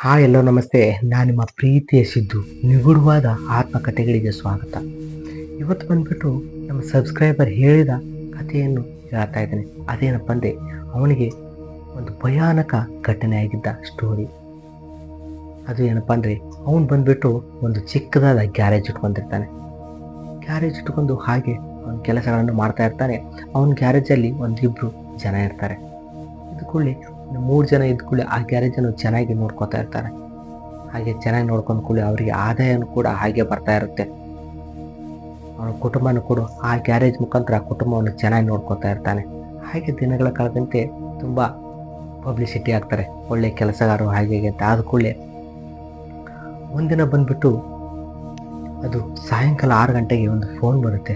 Hi, ಎಲ್ಲೋ ನಮಸ್ತೆ. ನಾನು ನಿಮ್ಮ ಪ್ರೀತಿಯ ಸಿದ್ದು. ನಿಗೂಢವಾದ ಆತ್ಮಕಥೆಗಳಿಗೆ ಸ್ವಾಗತ. ಇವತ್ತು ಬಂದ್ಬಿಟ್ಟು ನಮ್ಮ ಸಬ್ಸ್ಕ್ರೈಬರ್ ಹೇಳಿದ ಕಥೆಯನ್ನು ಹೇಳ್ತಾ ಇದ್ದಾನೆ. ಅದೇನಪ್ಪ ಅಂದರೆ, ಅವನಿಗೆ ಒಂದು ಭಯಾನಕ ಘಟನೆ ಆಗಿದ್ದ ಸ್ಟೋರಿ ಅದು ಏನಪ್ಪ ಅಂದರೆ, ಅವನು ಬಂದುಬಿಟ್ಟು ಒಂದು ಚಿಕ್ಕದಾದ ಗ್ಯಾರೇಜ್ ಇಟ್ಕೊಂಡಿರ್ತಾನೆ. ಗ್ಯಾರೇಜ್ ಇಟ್ಕೊಂಡು ಹಾಗೆ ಅವನ ಕೆಲಸಗಳನ್ನು ಮಾಡ್ತಾ ಇರ್ತಾನೆ. ಅವನ ಗ್ಯಾರೇಜಲ್ಲಿ ಒಂದಿಬ್ಬರು ಜನ ಇರ್ತಾರೆ. ಇದ್ಕೊಳ್ಳಿ ಮೂರು ಜನ ಇದ್ದ ಇದ್ಕೊಳ್ಳಿ ಆ ಗ್ಯಾರೇಜನ್ನು ಚೆನ್ನಾಗಿ ನೋಡ್ಕೊತಾ ಇರ್ತಾರೆ. ಹಾಗೆ ಚೆನ್ನಾಗಿ ನೋಡ್ಕೊಂಡು ಕೂಡ ಅವರಿಗೆ ಆದಾಯನೂ ಕೂಡ ಹಾಗೆ ಬರ್ತಾ ಇರುತ್ತೆ. ಅವನ ಕುಟುಂಬನೂ ಕೂಡ ಆ ಗ್ಯಾರೇಜ್ ಮುಖಾಂತರ ಆ ಕುಟುಂಬವನ್ನು ಚೆನ್ನಾಗಿ ನೋಡ್ಕೊತಾ ಇರ್ತಾನೆ. ಹಾಗೆ ದಿನಗಳ ಕಳೆದಂತೆ ತುಂಬ ಪಬ್ಲಿಸಿಟಿ ಆಗ್ತಾರೆ. ಒಳ್ಳೆ ಕೆಲಸಗಾರರು ಹಾಗೆ ಅಂತ. ಆದ ಕೂಡಲೇ ಒಂದಿನ ಬಂದುಬಿಟ್ಟು ಅದು ಸಾಯಂಕಾಲ ಆರು ಗಂಟೆಗೆ ಒಂದು ಫೋನ್ ಬರುತ್ತೆ.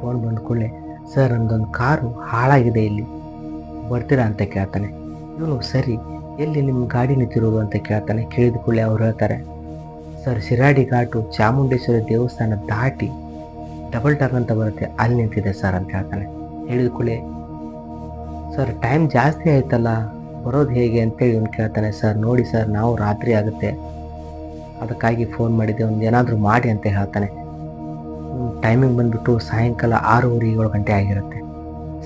ಫೋನ್ ಬಂದ ಕೂಡಲೇ, ಸರ್ ನಮ್ಮದೊಂದು ಕಾರು ಹಾಳಾಗಿದೆ ಇಲ್ಲಿ. ಬರ್ತೀರಾ? ಅಂತ ಕೇಳ್ತಾನೆ. ಇವನು ಸರಿ, ಎಲ್ಲಿ ನಿಮ್ಮ ಗಾಡಿ ನಿಂತಿರೋದು ಅಂತ ಕೇಳ್ತಾನೆ, ಕೇಳಿದ ಕೂಡಲೇ ಅವ್ರು ಹೇಳ್ತಾರೆ, ಸರ್, ಶಿರಾಡಿ ಘಾಟು ಚಾಮುಂಡೇಶ್ವರಿ ದೇವಸ್ಥಾನ ದಾಟಿ ಡಬಲ್ ಟರ್ನ್ ಅಂತ ಬರುತ್ತೆ, ಅಲ್ಲಿ ನಿಂತಿದೆ ಸರ್, ಅಂತ ಹೇಳ್ತಾನೆ. ಹೇಳಿದ ಕೂಡಲೇ, ಸರ್, ಟೈಮ್ ಜಾಸ್ತಿ ಆಯ್ತಲ್ಲ, ಬರೋದು ಹೇಗೆ ಅಂತೇಳಿ ಇವನು ಕೇಳ್ತಾನೆ, ಸರ್, ನೋಡಿ ಸರ್, ನಾವು ರಾತ್ರಿ ಆಗುತ್ತೆ, ಅದಕ್ಕಾಗಿ ಫೋನ್ ಮಾಡಿದ್ದೆ, ಒಂದು ಏನಾದರೂ ಮಾಡಿ ಅಂತ ಹೇಳ್ತಾನೆ. ಟೈಮಿಂಗ್ ಬಂದ್ಬಿಟ್ಟು ಸಾಯಂಕಾಲ ಆರೂವರೆ ಏಳು ಗಂಟೆ ಆಗಿರುತ್ತೆ.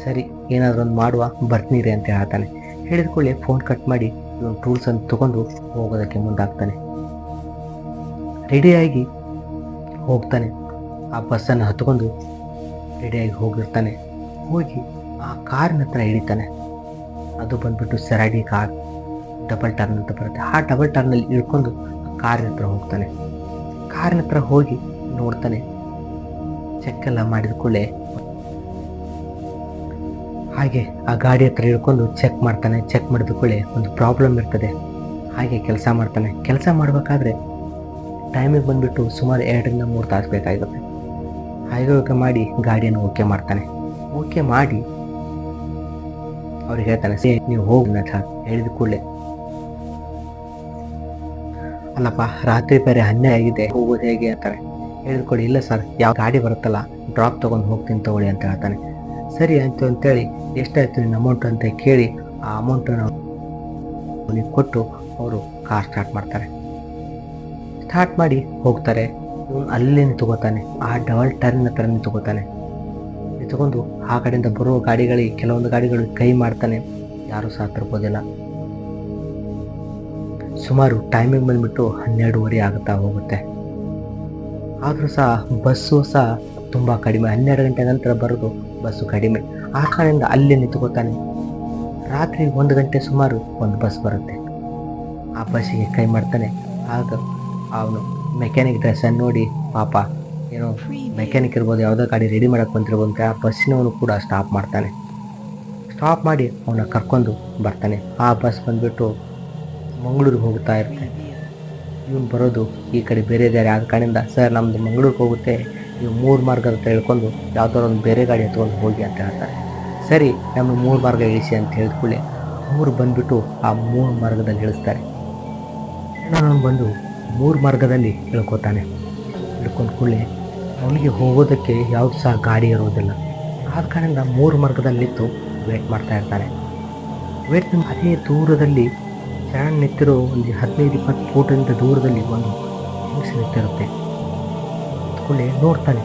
ಸರಿ, ಏನಾದರೂ ಒಂದು ಮಾಡುವ ಬರ್ತೀರಿ ಅಂತ ಹೇಳ್ತಾನೆ. ಹೇಳಿದ ಕೂಡಲೇ ಫೋನ್ ಕಟ್ ಮಾಡಿ, ಇವನು ಟೂಲ್ಸ್ ಅನ್ನು ತಗೊಂಡು ಹೋಗೋದಕ್ಕೆ ಮುಂದಾಗ್ತಾನೆ. ರೆಡಿಯಾಗಿ ಹೋಗ್ತಾನೆ. ಆ ಬಸ್ಸನ್ನು ಹತ್ಕೊಂಡು ರೆಡಿಯಾಗಿ ಹೋಗಿರ್ತಾನೆ. ಹೋಗಿ ಆ ಕಾರಿನ ಹತ್ರ ಹಿಡಿತಾನೆ. ಅದು ಬಂದ್ಬಿಟ್ಟು ಸೆರಾಡಿ ಕಾರ್ ಡಬಲ್ ಟರ್ನ್ ಅಂತ ಬರುತ್ತೆ. ಆ ಡಬಲ್ ಟರ್ನಲ್ಲಿ ಇಳ್ಕೊಂಡು ಆ ಕಾರಿನ ಹತ್ರ ಹೋಗ್ತಾನೆ. ಕಾರಿನ ಹತ್ರ ಹೋಗಿ ನೋಡ್ತಾನೆ. ಚೆಕ್ ಎಲ್ಲ ಮಾಡಿದ ಕೂಡಲೇ ಹಾಗೆ ಆ ಗಾಡಿ ಹತ್ರ ಇಳ್ಕೊಂಡು ಚೆಕ್ ಮಾಡ್ತಾನೆ ಚೆಕ್ ಮಾಡಿದ ಕೂಡಲೇ ಒಂದು ಪ್ರಾಬ್ಲಮ್ ಇರ್ತದೆ. ಹಾಗೆ ಕೆಲಸ ಮಾಡ್ತಾನೆ. ಕೆಲಸ ಮಾಡಬೇಕಾದ್ರೆ ಟೈಮಿಗೆ ಬಂದುಬಿಟ್ಟು ಸುಮಾರು ಎರಡರಿಂದ ಮೂರು ತಾಸು ಬೇಕಾಗುತ್ತೆ ಹಾಗೆ ಓಕೆ ಮಾಡಿ ಗಾಡಿಯನ್ನು ಓಕೆ ಮಾಡ್ತಾನೆ. ಓಕೆ ಮಾಡಿ ಅವ್ರಿಗೆ ಹೇಳ್ತಾನೆ, ಸೇ, ನೀವು ಹೋಗಿ ನಟ ಹೇಳಿದ ಕೂಡಲೇ. ಅಲ್ಲಪ್ಪ, ರಾತ್ರಿ ಬೇರೆ ಅನ್ಯಾಯ ಆಗಿದೆ, ಹೋಗೋದು ಹೇಗೆ? ಅಂತಾರೆ. ಹೇಳಿದ ಕೂಡಲೇ, ಇಲ್ಲ ಸರ್, ಯಾವ ಗಾಡಿ ಬರುತ್ತಲ್ಲ ಡ್ರಾಪ್ ತೊಗೊಂಡು ಹೋಗ್ತೀನಿ ತಗೊಳ್ಳಿ, ಅಂತ ಹೇಳ್ತಾನೆ. ಸರಿ ಆಯಿತು ಅಂತೇಳಿ, ಎಷ್ಟಾಯಿತು ನಿನ್ನ ಅಮೌಂಟ್ ಅಂತ ಕೇಳಿ, ಆ ಅಮೌಂಟನ್ನು ಅವನಿಗೆ ಕೊಟ್ಟು ಅವರು ಕಾರ್ ಸ್ಟಾರ್ಟ್ ಮಾಡ್ತಾರೆ. ಸ್ಟಾರ್ಟ್ ಮಾಡಿ ಹೋಗ್ತಾರೆ. ಇವನು ಅಲ್ಲೇ ನಿಂತ್ಕೋತಾನೆ. ಆ ಡಬಲ್ ಟರ್ನ್ ಹತ್ರ ನಿಂತ್ಕೋತಾನೆ. ನಿಂತ್ಕೊಂಡು ಆ ಕಡೆಯಿಂದ ಬರುವ ಗಾಡಿಗಳಿಗೆ, ಕೆಲವೊಂದು ಗಾಡಿಗಳು ಕೈ ಮಾಡ್ತಾನೆ. ಯಾರೂ ಸಹ ತಿರ್ಬೋದಿಲ್ಲ ಸುಮಾರು ಟೈಮಿಂಗ್ ಬಂದ್ಬಿಟ್ಟು ಹನ್ನೆರಡುವರೆ ಆಗುತ್ತಾ ಹೋಗುತ್ತೆ. ಆದರೂ ಸಹ ಬಸ್ಸು ಸಹ ತುಂಬ ಕಡಿಮೆ. ಹನ್ನೆರಡು ಗಂಟೆ ನಂತರ ಬರೋದು ಬಸ್ಸು ಕಡಿಮೆ. ಆ ಕಾರಣದಿಂದ ಅಲ್ಲೇ ನಿಂತ್ಕೋತಾನೆ ರಾತ್ರಿ ಒಂದು ಗಂಟೆ ಸುಮಾರು ಒಂದು ಬಸ್ ಬರುತ್ತೆ. ಆ ಬಸ್ಸಿಗೆ ಕೈ ಮಾಡ್ತಾನೆ. ಆಗ ಅವನು ಮೆಕ್ಯಾನಿಕ್ ಡ್ರೆಸ್ಸನ್ನು ನೋಡಿ, ಪಾಪ, ಏನೋ ಮೆಕ್ಯಾನಿಕ್ ಇರ್ಬೋದು, ಯಾವುದೋ ಗಾಡಿ ರೆಡಿ ಮಾಡಕ್ಕೆ ಬಂದಿರ್ಬೋದು ಅಂತ ಆ ಬಸ್ಸಿನವನು ಕೂಡ ಸ್ಟಾಪ್ ಮಾಡ್ತಾನೆ. ಸ್ಟಾಪ್ ಮಾಡಿ ಅವನ ಕರ್ಕೊಂಡು ಬರ್ತಾನೆ. ಆ ಬಸ್ ಬಂದುಬಿಟ್ಟು ಮಂಗಳೂರಿಗೆ ಹೋಗ್ತಾ ಇರ್ತಾನೆ ಇವನು ಬರೋದು ಈ ಕಡೆ ಬೇರೆ ಬೇರೆ ಆದ ಕಾರಣದಿಂದ, ಸರ್ ನಮ್ಮದು ಮಂಗಳೂರಿಗೆ ಹೋಗುತ್ತೆ. ನೀವು ಮೂರು ಮಾರ್ಗ ಅಂತ ಹೇಳ್ಕೊಂಡು ಯಾವ್ದಾದ್ರು ಒಂದು ಬೇರೆ ಗಾಡಿ ಎತ್ಕೊಂಡು ಹೋಗಿ ಅಂತ ಹೇಳ್ತಾರೆ. ಸರಿ ನಮ್ಮ ಮೂರು ಮಾರ್ಗ ಇಳಿಸಿ ಅಂತ ಹೇಳಿದ್ಕೊಳ್ಳಿ ಮೂರು ಬಂದುಬಿಟ್ಟು ಆ ಮೂರು ಮಾರ್ಗದಲ್ಲಿ ಇಳಿಸ್ತಾರೆ. ನಾನು ಬಂದು ಮೂರು ಮಾರ್ಗದಲ್ಲಿ ಇಳ್ಕೊತಾನೆ. ಇಳ್ಕೊಂಡು ಕೂಡಲೇ ಅವನಿಗೆ ಹೋಗೋದಕ್ಕೆ ಯಾವುದು ಸಹ ಗಾಡಿ ಇರೋದಿಲ್ಲ. ಆದ ಕಾರಣದಿಂದ ಮೂರು ಮಾರ್ಗದಲ್ಲಿ ನಿಂತು ವೇಟ್ ಮಾಡ್ತಾ ಇರ್ತಾನೆ. ವೇಟ್ ಅದೇ ದೂರದಲ್ಲಿ ಶರಣ್ ನಿಂತಿರೋ ಒಂದು ಹದಿನೈದು ಇಪ್ಪತ್ತು ಫೂಟಿಂದ ದೂರದಲ್ಲಿ ಒಂದು ಹೆಂಗಸು ನಿಂತಿರುತ್ತೆ. ಕೂಡಲೇ ನೋಡ್ತಾನೆ.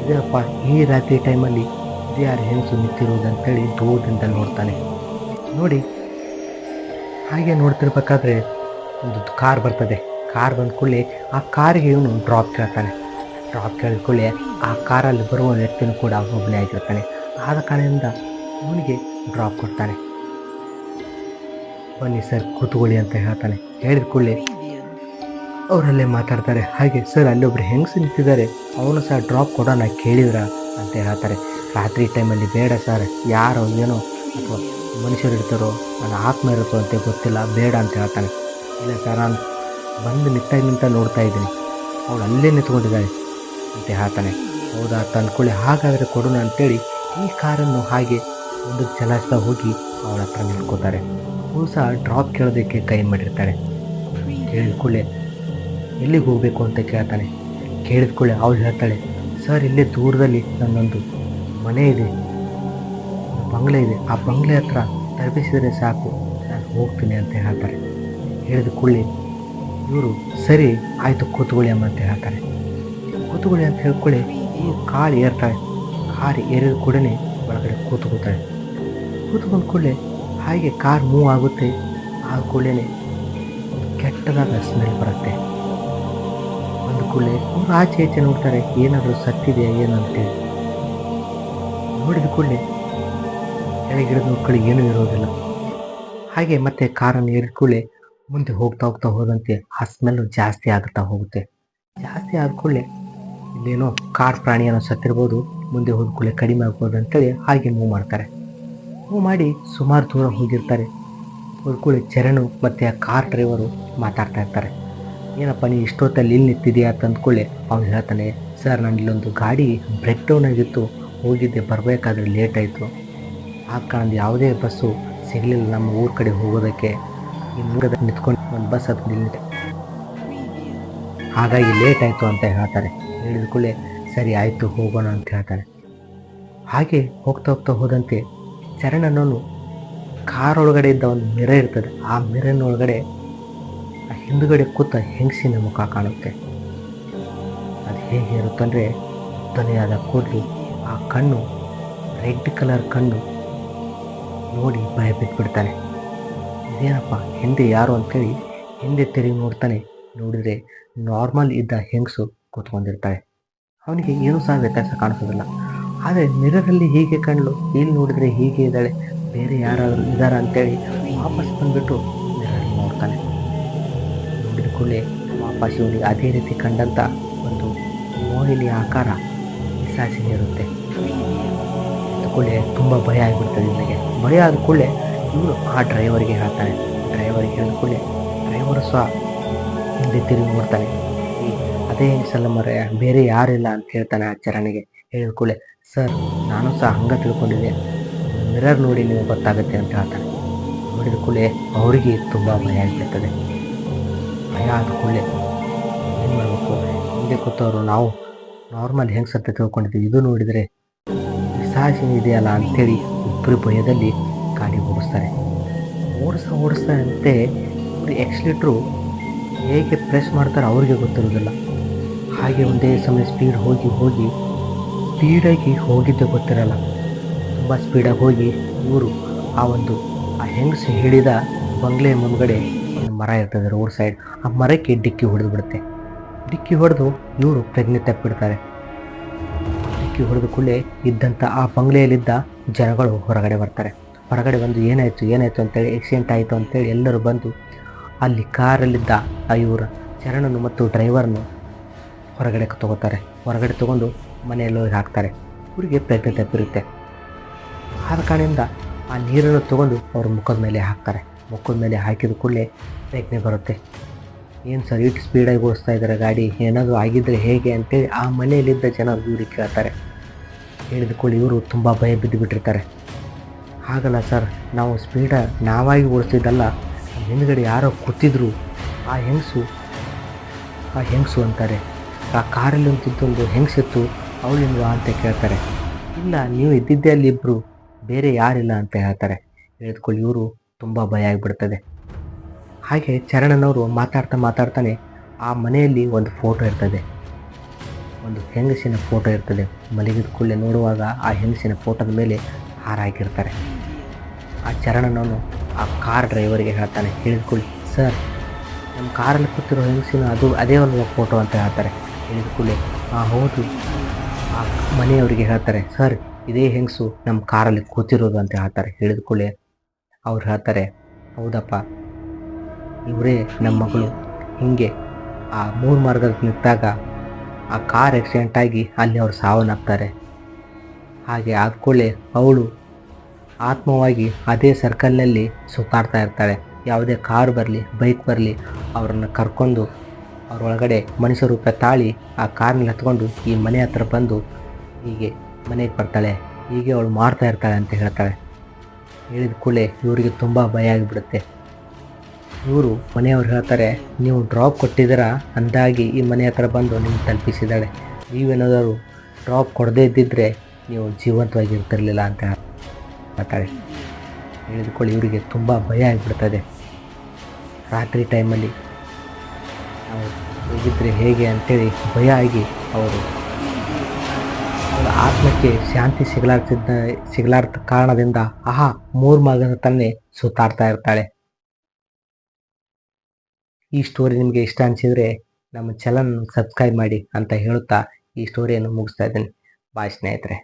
ಇದೇನಪ್ಪ, ಈ ರಾತ್ರಿ ಟೈಮಲ್ಲಿ ಇದು ಯಾರು ಹೆಂಗಸು ನಿಂತಿರುವುದಂತೇಳಿ ದೂರದಿಂದ ನೋಡ್ತಾನೆ. ನೋಡಿ, ಹಾಗೆ ನೋಡ್ತಿರ್ಬೇಕಾದ್ರೆ ಒಂದು ಕಾರ್ ಬರ್ತದೆ. ಕಾರ್ ಬಂದ ಕೂಡಲೇ ಆ ಕಾರಿಗೆ ಇವನು ಡ್ರಾಪ್ ಕೇಳ್ತಾನೆ. ಡ್ರಾಪ್ ಕೇಳಿದ ಕೂಡಲೇ ಆ ಕಾರಲ್ಲಿ ಬರುವ ವ್ಯಕ್ತಿನೂ ಕೂಡ ಒಬ್ಬನೇ ಆಗಿರ್ತಾನೆ. ಆದ ಕಾರಣದಿಂದ ಇವನಿಗೆ ಡ್ರಾಪ್ ಕೊಡ್ತಾನೆ. ಬನ್ನಿ ಸರ್, ಕೂತ್ಕೊಳ್ಳಿ ಅಂತ ಹೇಳ್ತಾನೆ. ಹೇಳಿದ ಕೂಡಲೇ ಅವರಲ್ಲೇ ಮಾತಾಡ್ತಾರೆ. ಹಾಗೆ ಸರ್, ಅಲ್ಲೊಬ್ರು ಹೆಂಗಸು ನಿಂತಿದ್ದಾರೆ? ಅವನು ಸಹ ಡ್ರಾಪ್ ಕೊಡೋಣ ಕೇಳಿದ್ರ ಅಂತ ಹೇಳ್ತಾರೆ. ರಾತ್ರಿ ಟೈಮಲ್ಲಿ ಬೇಡ ಸರ್ ಯಾರೋ ಏನೋ ಅಥವಾ ಮನುಷ್ಯರು ಇರ್ತಾರೋ, ನನ್ನ ಆತ್ಮ ಇರುತ್ತೋ ಅಂತ ಗೊತ್ತಿಲ್ಲ, ಬೇಡ ಅಂತ ಹೇಳ್ತಾನೆ. ಇಲ್ಲ ಸರ್ ನಾನು ಬಂದು ನಿಂತಾಗ ನಿಂತ ನೋಡ್ತಾ ಇದ್ದೀನಿ. ಅವಳು ಅಲ್ಲೇ ನಿಂತ್ಕೊಂಡಿದ್ದಾಳೆ ಅಂತ ಹೇಳ್ತಾನೆ. ಹೌದಾ ಅಂತ ಅಂದ್ಕೊಳ್ಳಿ ಹಾಗಾದರೆ ಕೊಡೋಣ ಅಂತೇಳಿ ಈ ಕಾರನ್ನು ಹಾಗೆ ಒಂದು ಚಲಾಯಿಸ್ತಾ ಹೋಗಿ ಅವಳ ಹತ್ರ ನಿಂತ್ಕೋತಾರೆ ಅವಳು ಸಹ ಡ್ರಾಪ್ ಕೇಳೋದಕ್ಕೆ ಕೈ ಮಾಡಿರ್ತಾಳೆ. ಕೇಳಿದ ಕೂಡಲೇ ಎಲ್ಲಿಗೆ ಹೋಗಬೇಕು ಅಂತ ಕೇಳ್ತಾನೆ. ಕೇಳಿದ ಕೂಡಲೇ ಅವಳು ಹೇಳ್ತಾಳೆ, ಸರ್, ಇಲ್ಲೇ ದೂರದಲ್ಲಿ ನನ್ನೊಂದು ಮನೆ ಇದೆ ಬಂಗ್ಲೆ ಇದೆ. ಆ ಬಂಗ್ಲೆ ಹತ್ರ ತಲುಪಿಸಿದರೆ ಸಾಕು, ನಾನು ಹೋಗ್ತೀನಿ ಅಂತ ಹೇಳ್ತಾರೆ. ಹೇಳಿದ ಕೂಡಲೇ ಇವರು ಸರಿ, ಆಯಿತು, ಕೂತ್ಕೊಳ್ಳಿ ಅಮ್ಮ, ಅಂತ ಹೇಳ್ತಾರೆ. ಕೂತ್ಕೊಳ್ಳಿ ಅಂತ ಹೇಳ್ಕೊಳ್ಳಿ, ಈ ಕಾಲು ಏರ್ತಾಳೆ, ಕಾರ್ ಏರಿದ ಕೂಡಲೇ ಒಳಗಡೆ ಕೂತ್ಕೊತಾಳೆ ಕೂತ್ಕೊಂಡ ಕೂಡಲೇ ಹಾಗೆ ಕಾರ್ ಮೂವ್ ಆಗುತ್ತೆ, ಆ ಕೂಡಲೇ ಕೆಟ್ಟದಾದ ಸ್ಮೆಲ್ ಬರುತ್ತೆ. ಕೂಡಲೇ ಅವ್ರು ಆಚೆ ಈಚೆ ನೋಡ್ತಾರೆ, ಏನಾದರೂ ಸತ್ತಿದೆಯಾ ಏನು ಅಂತೇಳಿ ನೋಡಿದ ಕೂಡಲೇ ಕೆಳಗಿಡಿದ ಮಕ್ಕಳಿಗೆ ಏನೂ ಇರೋದಿಲ್ಲ. ಹಾಗೆ ಮತ್ತೆ ಕಾರನ್ನು ಏರಿದ ಕೂಡಲೇ ಮುಂದೆ ಹೋಗ್ತಾ ಹೋಗ್ತಾ ಹೋದಂತೆ ಆ ಸ್ಮೆಲ್ಲು ಜಾಸ್ತಿ ಆಗುತ್ತಾ ಹೋಗುತ್ತೆ. ಜಾಸ್ತಿ ಆದ ಕೂಡಲೇ ಇಲ್ಲೇನೋ ಕಾರ್ ಪ್ರಾಣಿಯನ್ನು ಸತ್ತಿರ್ಬೋದು, ಮುಂದೆ ಹೋದ ಕೂಡಲೇ ಕಡಿಮೆ ಆಗ್ಬೋದು ಅಂತೇಳಿ ಹಾಗೆ ಮೂವ್ ಮಾಡ್ತಾರೆ. ಮೂವ್ ಮಾಡಿ ಸುಮಾರು ದೂರ ಹೋಗಿರ್ತಾರೆ. ಹೋದ ಕೂಡಲೇ ಚರಣು ಮತ್ತು ಆ ಕಾರ್ ಡ್ರೈವರು ಮಾತಾಡ್ತಾ ಇರ್ತಾರೆ. ಏನಪ್ಪ, ನೀ ಇಷ್ಟೊತ್ತಲ್ಲಿ ಇಲ್ಲಿ ನಿಂತಿದೆಯಾ ಅಂತ ಅಂದ್ಕೊಳ್ಳಿ. ಅವ್ನು ಹೇಳ್ತಾನೆ, ಸರ್, ನಾನು ಇಲ್ಲೊಂದು ಗಾಡಿ ಬ್ರೇಕ್ ಡೌನ್ ಆಗಿತ್ತು, ಹೋಗಿದ್ದೆ, ಬರಬೇಕಾದ್ರೆ ಲೇಟ್ ಆಯಿತು. ಆ ಕಾರಣ ಯಾವುದೇ ಬಸ್ಸು ಸಿಗಲಿಲ್ಲ ನಮ್ಮ ಊರ ಕಡೆ ಹೋಗೋದಕ್ಕೆ. ಇನ್ನೂರದ ನಿಂತ್ಕೊಂಡು ಒಂದು ಬಸ್ ಹತ್ತು ನಿಲ್ಲಿದೆ ಹಾಗಾಗಿ ಲೇಟ್ ಆಯಿತು ಅಂತ ಹೇಳ್ತಾರೆ. ಹೇಳಿದ ಸರಿ, ಆಯಿತು, ಹೋಗೋಣ ಅಂತ ಹೇಳ್ತಾರೆ. ಹಾಗೆ ಹೋಗ್ತಾ ಹೋಗ್ತಾ ಹೋದಂತೆ ಶರಣನೋನು ಕಾರ್ ಒಳಗಡೆ ಇದ್ದ ಒಂದು ಮಿರ ಇರ್ತದೆ. ಆ ಮಿರನ್ ಒಳಗಡೆ ಆ ಹಿಂದುಗಡೆ ಕೂತ ಹೆಂಗಸಿನ ಮುಖ ಕಾಣುತ್ತೆ. ಅದು ಹೇಗೆ ಇರುತ್ತಂದರೆ ಉದ್ದನೆಯಾದ ಕೂದಲು, ಆ ಕಣ್ಣು, ರೆಡ್ ಕಲರ್ ಕಣ್ಣು ನೋಡಿ ಭಯ ಬಿಟ್ಬಿಡ್ತಾನೆ. ಇದೇನಪ್ಪ, ಹಿಂದೆ ಯಾರು ಅಂತೇಳಿ ಹಿಂದೆ ತಿರುಗಿ ನೋಡ್ತಾನೆ. ನೋಡಿದರೆ ನಾರ್ಮಲ್ ಇದ್ದ ಹೆಂಗಸು ಕೂತ್ಕೊಂಡಿರ್ತಾಳೆ. ಅವನಿಗೆ ಏನೂ ಸಹ ವ್ಯತ್ಯಾಸ ಕಾಣಿಸೋದಿಲ್ಲ. ಆದರೆ ಮಿರರಲ್ಲಿ ಹೀಗೆ ಕಣ್ಣು, ಇಲ್ಲಿ ನೋಡಿದರೆ ಹೀಗೆ ಇದ್ದಾಳೆ. ಬೇರೆ ಯಾರಾದರೂ ಇದ್ದಾರ ಅಂತೇಳಿ ವಾಪಸ್ ಬಂದುಬಿಟ್ಟು ಮಿರರಲ್ಲಿ ನೋಡ್ತಾನೆ. ಕೂಡಲೇ ವಾಪಸ್ ಅದೇ ರೀತಿ ಕಂಡಂಥ ಒಂದು ಮೋಹಿನಿ ಆಕಾರ ಇರುತ್ತೆ ಕೂಡಲೇ ತುಂಬ ಭಯ ಆಗಿಬಿಡ್ತದೆ ನಿಮಗೆ. ಭಯ ಆದ ಕೂಡಲೇ ಇವನು ಆ ಡ್ರೈವರ್ಗೆ ಹೇಳ್ತಾನೆ ಡ್ರೈವರ್ಗೆ ಹೇಳಿದ ಕೂಡಲೇ ಡ್ರೈವರು ಸಹ ಹಿಂದೆ ತಿರುಗಿ ನೋಡ್ತಾನೆ. ಅದೇ ಸಲ ಮರ ಬೇರೆ ಯಾರಿಲ್ಲ ಅಂತ ಹೇಳ್ತಾನೆ ಆ ಚರಣಿಗೆ. ಹೇಳಿದ ಕೂಡಲೇ, ಸರ್, ನಾನು ಸಹ ಹಂಗೆ ತಿಳ್ಕೊಂಡಿದ್ದೆ. ಮಿರರ್ ನೋಡಿ ನೀವು ಗೊತ್ತಾಗುತ್ತೆ ಅಂತ ಹೇಳ್ತಾನೆ. ನೋಡಿದ ಕೂಡಲೇ ಅವರಿಗೆ ತುಂಬ ಭಯ ಆಗಿಬಿಡ್ತದೆ. ಭಯ ಆದ ಕೂಡಲೇ ಏನು ಮಾಡಬೇಕು? ಹಿಂದೆ ಕೂತವರು ನಾವು ನಾರ್ಮಲ್ ಹೆಂಗೆ ಸತ್ತ ತಿಳ್ಕೊಂಡಿದ್ದೀವಿ. ಇದು ನೋಡಿದರೆ ಸಾಹಸ ಇದೆಯಲ್ಲ ಅಂಥೇಳಿ ಇಬ್ಬರು ಭಯದಲ್ಲಿ ಗಾಡಿ ಓಡಿಸ್ತಾರೆ ಓಡಿಸ ಓಡಿಸ್ತಾರಂತೆ ಇವರು ಎಕ್ಸ್ಲೇಟ್ರು ಹೇಗೆ ಪ್ರೆಸ್ ಮಾಡ್ತಾರೆ ಅವ್ರಿಗೆ ಗೊತ್ತಿರೋದಿಲ್ಲ. ಹಾಗೆ ಒಂದೇ ಸಮಯ ಸ್ಪೀಡ್ ಹೋಗಿ ಹೋಗಿ ಸ್ಪೀಡಾಗಿ ಹೋಗಿದ್ದೆ ಗೊತ್ತಿರಲ್ಲ. ತುಂಬ ಸ್ಪೀಡಾಗಿ ಹೋಗಿ ಇವರು ಆ ಒಂದು ಆ ಹೆಂಗಸು ಹೇಳಿದ ಬಂಗ್ಲೆ ಮುಂದ್ಗಡೆ ಮರ ಇರ್ತದೆ ರೋಡ್ ಸೈಡ್. ಆ ಮರಕ್ಕೆ ಡಿಕ್ಕಿ ಹೊಡೆದು ಬಿಡುತ್ತೆ. ಡಿಕ್ಕಿ ಹೊಡೆದು ಇವರು ಪ್ರಜ್ಞೆ ತಪ್ಪಿಡ್ತಾರೆ. ಡಿಕ್ಕಿ ಹೊಡೆದು ಕೂಡಲೇ ಇದ್ದಂಥ ಆ ಬಂಗ್ಲೆಯಲ್ಲಿದ್ದ ಜನಗಳು ಹೊರಗಡೆ ಬರ್ತಾರೆ. ಹೊರಗಡೆ ಬಂದು ಏನಾಯಿತು ಏನಾಯಿತು ಅಂತೇಳಿ ಆಕ್ಸಿಡೆಂಟ್ ಆಯಿತು ಅಂತೇಳಿ ಎಲ್ಲರೂ ಬಂದು ಅಲ್ಲಿ ಕಾರಲ್ಲಿದ್ದ ಆ ಇವರ ಚರಣನು ಮತ್ತು ಡ್ರೈವರ್ನು ಹೊರಗಡೆ ತಗೋತಾರೆ. ಹೊರಗಡೆ ತಗೊಂಡು ಮನೆಯಲ್ಲಿ ಹಾಕ್ತಾರೆ. ಇವರಿಗೆ ಪ್ರಜ್ಞೆ ತಪ್ಪಿರುತ್ತೆ. ಆದ ಕಾರಣದಿಂದ ಆ ನೀರನ್ನು ತಗೊಂಡು ಅವ್ರ ಮುಖದ ಮೇಲೆ ಹಾಕ್ತಾರೆ. ಮುಖದ ಮೇಲೆ ಹಾಕಿದ ಕೂಡಲೇ ಪ್ರಜ್ಞೆ ಬರುತ್ತೆ. ಏನು ಸರ್ ಇಟ್ಟು ಸ್ಪೀಡಾಗಿ ಓಡಿಸ್ತಾ ಇದ್ದಾರೆ ಗಾಡಿ? ಏನಾದರೂ ಆಗಿದ್ದರೆ ಹೇಗೆ ಅಂತೇಳಿ ಆ ಮನೆಯಲ್ಲಿದ್ದ ಜನ ಇವ್ರಿಗೆ ಕೇಳ್ತಾರೆ. ಹೇಳಿದ ಇವರು ತುಂಬ ಭಯ ಬಿದ್ದು ಬಿಟ್ಟಿರ್ತಾರೆ. ಹಾಗಲ್ಲ ಸರ್, ನಾವು ಸ್ಪೀಡ ನಾವಾಗಿ ಓಡಿಸ್ತಿದ್ದಲ್ಲ ಹಿಂದ್ಗಡೆ ಯಾರೋ ಕೂತಿದ್ರು, ಆ ಹೆಂಗಸು ಆ ಹೆಂಗಸು ಅಂತಾರೆ. ಆ ಕಾರಲ್ಲಿ ಅಂತಿದ್ದೊಂದು ಹೆಂಗಸಿತ್ತು ಅವಳಿಲ್ವಾ ಅಂತ ಕೇಳ್ತಾರೆ. ಇಲ್ಲ, ನೀವು ಇದ್ದಿದ್ದೇ ಅಲ್ಲಿ ಇಬ್ಬರು ಬೇರೆ ಯಾರಿಲ್ಲ ಅಂತ ಹೇಳ್ತಾರೆ. ಹೇಳಿದ್ಕೊಳ್ಳಿ ಇವರು ತುಂಬ ಭಯ ಆಗಿಬಿಡ್ತದೆ. ಹಾಗೆ ಚರಣನವರು ಮಾತಾಡ್ತಾ ಮಾತಾಡ್ತಾನೆ ಆ ಮನೆಯಲ್ಲಿ ಒಂದು ಫೋಟೋ ಇರ್ತದೆ. ಒಂದು ಹೆಂಗಸಿನ ಫೋಟೋ ಇರ್ತದೆ. ಮಲಗಿದ ಕೂಡಲೇ ನೋಡುವಾಗ ಆ ಹೆಂಗಸಿನ ಫೋಟೋದ ಮೇಲೆ ಹಾರ ಹಾಕಿರ್ತಾರೆ. ಆ ಚರಣನವನು ಆ ಕಾರ್ ಡ್ರೈವರ್ಗೆ ಹೇಳ್ತಾನೆ ಹೇಳಿದ್ಕೊಳ್ಳಿ ಸರ್ ನಮ್ಮ ಕಾರಲ್ಲಿ ಕೂತಿರೋ ಹೆಂಗಸಿನ ಅದು ಅದೇ ಒಂದು ಫೋಟೋ ಅಂತ ಹೇಳ್ತಾರೆ. ಹೇಳಿದ ಹಾಂ ಹೌದು. ಆ ಮನೆಯವರಿಗೆ ಹೇಳ್ತಾರೆ, ಸರ್, ಇದೇ ಹೆಂಗಸು ನಮ್ಮ ಕಾರಲ್ಲಿ ಕೂತಿರೋದು ಅಂತ ಹೇಳ್ತಾರೆ. ಹೇಳಿದ ಅವ್ರು ಹೇಳ್ತಾರೆ, ಹೌದಪ್ಪ, ಇವರೇ ನಮ್ಮ ಮಗಳು. ಹೀಗೆ ಆ ಮೂರು ಮಾರ್ಗದ ನಿಂತಾಗ ಆ ಕಾರ್ ಆಕ್ಸಿಡೆಂಟ್ ಆಗಿ ಅಲ್ಲಿ ಅವ್ರು ಸಾವನ್ನಾಗ್ತಾರೆ ಹಾಗೆ ಆದ ಅವಳು ಆತ್ಮವಾಗಿ ಅದೇ ಸರ್ಕಲ್ನಲ್ಲಿ ಸುತ್ತಾಡ್ತಾ ಇರ್ತಾಳೆ. ಯಾವುದೇ ಕಾರ್ ಬರಲಿ ಬೈಕ್ ಬರಲಿ, ಅವರನ್ನು ಕರ್ಕೊಂಡು ಅವರೊಳಗಡೆ ಮನುಷ್ಯ ರೂಪ ತಾಳಿ ಆ ಕಾರ್ನಲ್ಲಿ ಹತ್ಕೊಂಡು ಈ ಮನೆ ಹತ್ರ ಬಂದು ಹೀಗೆ ಮನೆಗೆ ಬರ್ತಾಳೆ. ಹೀಗೆ ಅವಳು ಮಾಡ್ತಾ ಇರ್ತಾಳೆ ಅಂತ ಹೇಳ್ತಾಳೆ. ಹೇಳಿದ ಕೂಡಲೇ ಇವರಿಗೆ ತುಂಬ ಭಯ ಆಗಿಬಿಡುತ್ತೆ. ಇವರು ಮನೆಯವ್ರು ಹೇಳ್ತಾರೆ, ನೀವು ಡ್ರಾಪ್ ಕೊಟ್ಟಿದ್ದೀರಾ? ಅಂದಾಗಿ ಈ ಮನೆ ಹತ್ರ ಬಂದು ನಿಮ್ಗೆ ತಲುಪಿಸಿದ್ದಾಳೆ. ನೀವೇನಾದರೂ ಡ್ರಾಪ್ ಕೊಡದೇ ಇದ್ದಿದ್ದರೆ ನೀವು ಜೀವಂತವಾಗಿರ್ತಿರಲಿಲ್ಲ ಅಂತ ಹೇಳ್ತಾಳೆ ಹೇಳಿದ್ಕೊಳ್ಳಿ ಇವರಿಗೆ ತುಂಬ ಭಯ ಆಗಿಬಿಡ್ತದೆ. ರಾತ್ರಿ ಟೈಮಲ್ಲಿ ನಾವು ಹೋಗಿದ್ದರೆ ಹೇಗೆ ಅಂತೇಳಿ ಭಯ ಆಗಿ ಅವರ ಆತ್ಮಕ್ಕೆ ಶಾಂತಿ ಸಿಗಲಾರ್ತಿದ್ದ ಸಿಗಲಾರ್ದ ಕಾರಣದಿಂದ ಆಹಾ, ಮೂರ್ ಮಗನ ತನ್ನೇ ಸುತ್ತಾಡ್ತಾ ಇರ್ತಾಳೆ. ಈ ಸ್ಟೋರಿ ನಿಮಗೆ ಇಷ್ಟ ಅನಿಸಿದ್ರೆ ನಮ್ಮ ಚಾನಲ್ ಸಬ್ಸ್ಕ್ರೈಬ್ ಮಾಡಿ ಅಂತ ಹೇಳುತ್ತಾ ಈ ಸ್ಟೋರಿಯನ್ನು ಮುಗಿಸ್ತಾ ಇದ್ದೀನಿ. ಬಾಯ್ ಸ್ನೇಹಿತರೆ.